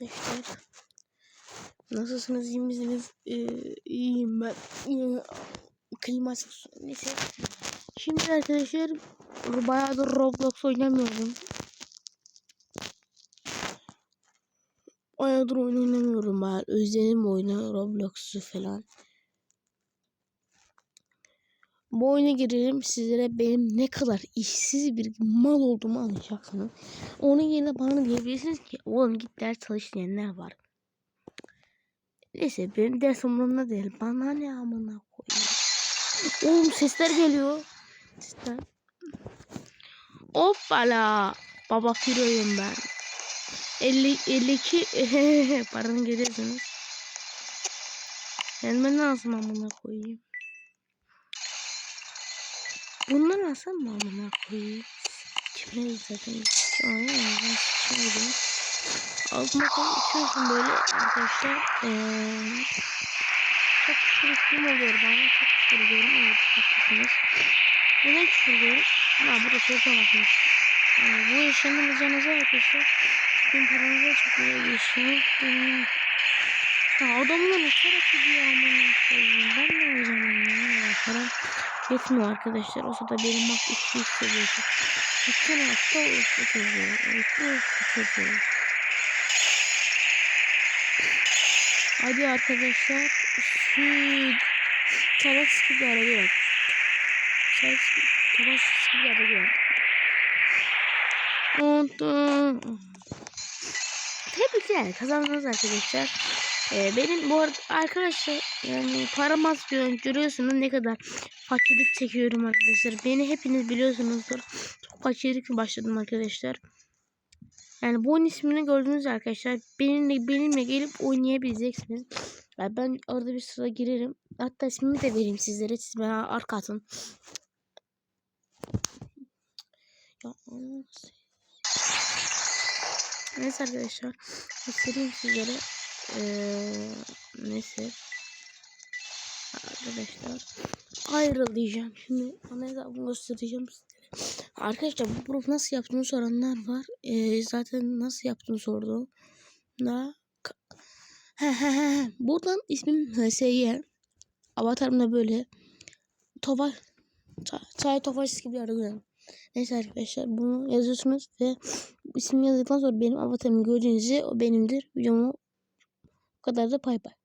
arkadaşlar. Nasılsınız? iyi misiniz? Ee, iyiyim ben. Ee. Neyse. Şimdi arkadaşlar bayağıdır Roblox oynamıyorum. Bayağıdır oyun oynamıyorum ben. Özledim oyunu Roblox'u falan. Bu oyuna girelim sizlere benim ne kadar işsiz bir mal olduğumu anlayacaksınız. Onun yerine bana diyebilirsiniz ki oğlum git ders çalış diyenler var. Neyse benim ders umurumda değil. Bana ne amına koyayım. Oğlum sesler geliyor. Sesler. Hoppala. Baba kiroyum ben. 50 52 paranı görüyorsunuz. Gelmen lazım amına koyayım. Bunlar alsam mı amına koyayım? Kime zaten Aynen ben Altına koyup içiyorsun böyle arkadaşlar. Ee, çok küfür ettiğim oluyor bana. Çok küfür ediyorum. Evet haklısınız. Neden küfür ediyorum? Ha burada soğuk olmasınız. Yani bu yaşanılacağınıza arkadaşlar. Sizin paranıza çok iyi geçiyor. Benim... Ya adamlar uçarak gidiyor amına koyayım. Ben ne olacağım amına param yetmiyor arkadaşlar. O sırada benim bak 200 seviyesi. Bütün hafta uçlu çocuğu. Uçlu uçlu çocuğu. Hadi arkadaşlar. Şu Taras gibi araba yok. Taras gibi araba yok. Tebrikler kazandınız arkadaşlar. Ee, benim bu arada arkadaşlar yani param az görüyorsunuz ne kadar fakirlik çekiyorum arkadaşlar. Beni hepiniz biliyorsunuzdur. Çok fakirlik başladım arkadaşlar. Yani bu oyun ismini gördünüz arkadaşlar. Benimle, benimle gelip oynayabileceksiniz. Yani ben orada bir sıra girerim. Hatta ismimi de vereyim sizlere. Siz bana arka atın. Ya, Neyse arkadaşlar. Göstereyim sizlere. Ee, neyse. Arkadaşlar. Ayrıl diyeceğim. Şimdi ana hesabını göstereceğim sizlere. Arkadaşlar bu prof nasıl yaptığını soranlar var. Ee, zaten nasıl yaptığını sordu. Na Buradan ismim HSY. Avatarım da böyle. Tova Çay Tofaş gibi bir arada Neyse arkadaşlar bunu yazıyorsunuz ve ismi yazdıktan sonra benim avatarımı gördüğünüzde o benimdir. Videomu bu kadar da pay pay.